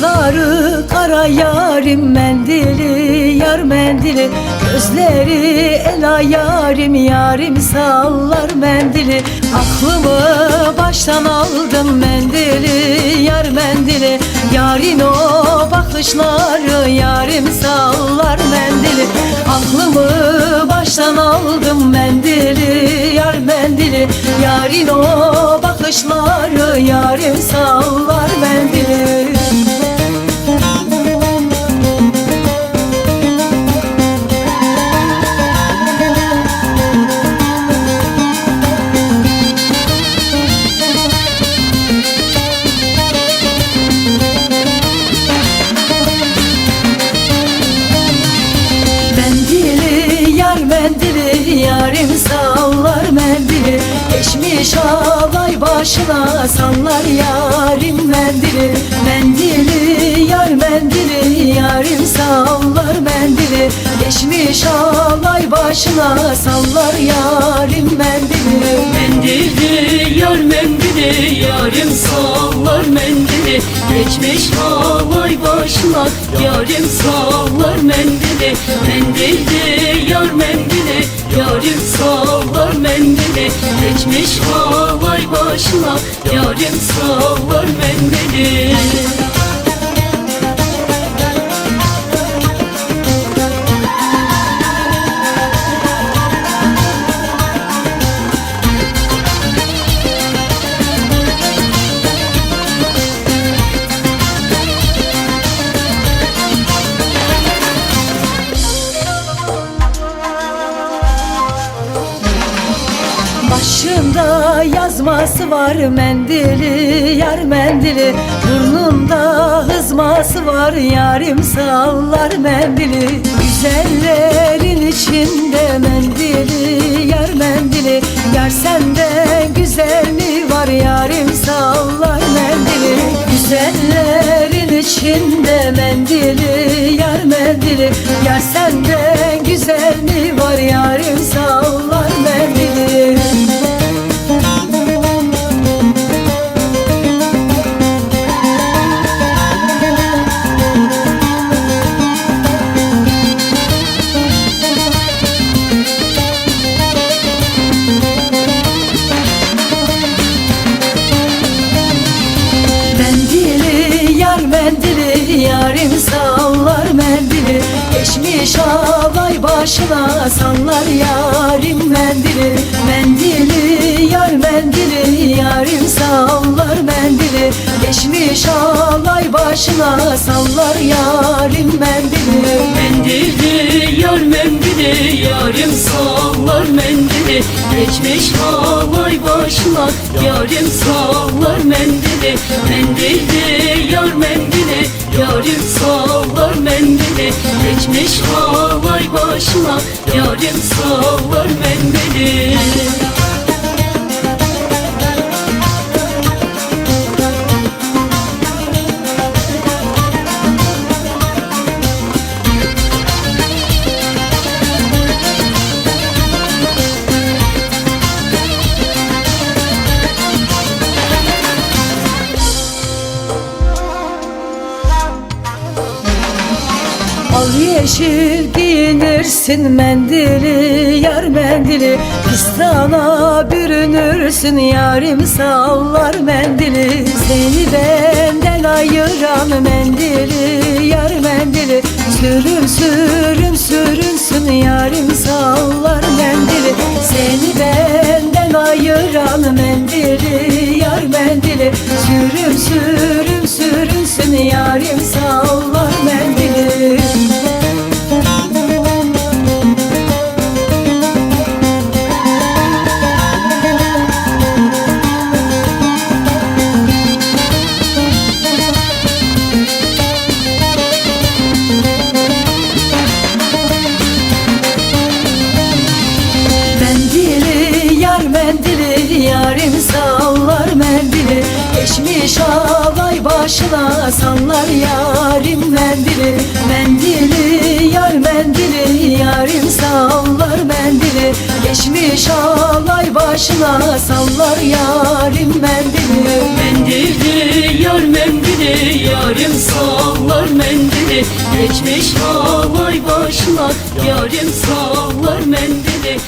Kaşları kara yarim mendili yar mendili. Gözleri ela yarim yarim sallar mendili. Aklımı baştan aldım mendili yar mendili. Yarın o bakışları yarim sallar mendili. Aklımı baştan aldım mendili yar mendili. Yarın o bakışları yarim sallar Mendili Geçmiş alay başına sallar yarim mendili. Mendili yar mendili yarim sallar mendili Geçmiş alay başına sallar yarim mendili. Mendili yar mendili yarim sallar mendili. Geçmiş halay başlar yarim sallar mendili. Mendili yar mendili yarim sallar mendili. Geçmiş halay başlar yarim sallar mendili Başında yazması var mendili yar mendili. Burnunda hızması var yarim sallar mendili. Güzellerin içinde mendili yar mendili. Yar senden güzel var yarim sallar mendili? Güzellerin içinde mendili yar mendili yarim sallar mendili Geçmiş alay başına sallar yarim mendili Mendili yar mendili yarim sallar mendili. Geçmiş alay başına sallar yarim mendili. Mendili mendili yarim sallar mendili Geçmiş halay başlar. Yarim sallar mendili Mendili yar mendili. Yarim sallar mendili Geçmiş halay başlar. Yarim sallar mendili Al yeşil giyinirsin mendili yar mendili. Pistana bürünürsün yarim sallar mendili. Seni benden ayıran mendili yar mendili. Sürüm sürüm sürünsün yarim sallar mendili. Seni benden ayıran mendili yar mendili. Sürüm sürüm sürünsün yarim sallar Mendili yar mendili yarim sallar mendili. Geçmiş alay başına sallar yarim mendili. Mendili yar mendili yarim sallar mendili. Geçmiş alay başına sallar yarim mendili. Mendili yar mendili yarim sallar mendili. Geçmiş halay başına Yarim sallar mendili